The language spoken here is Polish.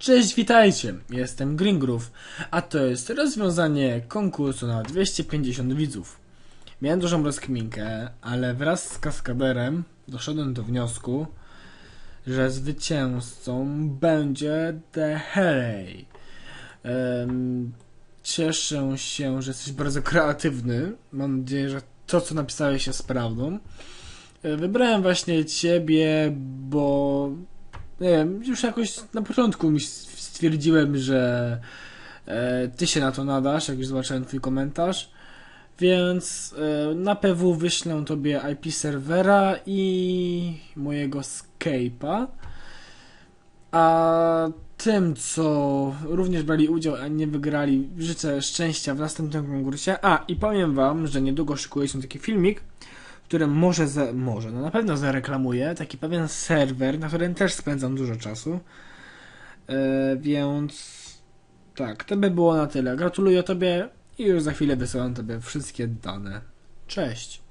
Cześć, witajcie! Jestem Groove, a to jest rozwiązanie konkursu na 250 widzów. Miałem dużą rozkminkę, ale wraz z kaskaderem doszedłem do wniosku, że zwycięzcą będzie The Harry. Um, cieszę się, że jesteś bardzo kreatywny. Mam nadzieję, że to, co napisałeś, jest prawdą. E, Wybrałem właśnie ciebie, bo nie wiem, już jakoś na początku mi stwierdziłem, że e, ty się na to nadasz, jak już zobaczyłem twój komentarz. Więc e, na PW wyślę tobie IP serwera i mojego Skype'a. A tym, co również brali udział, a nie wygrali, życzę szczęścia w następnym konkursie. A, i powiem wam, że niedługo szykuje się taki filmik, który może, za, może, no na pewno zareklamuję, taki pewien serwer, na którym też spędzam dużo czasu. E, więc tak, to by było na tyle. Gratuluję Tobie i już za chwilę wysyłam Tobie wszystkie dane. Cześć!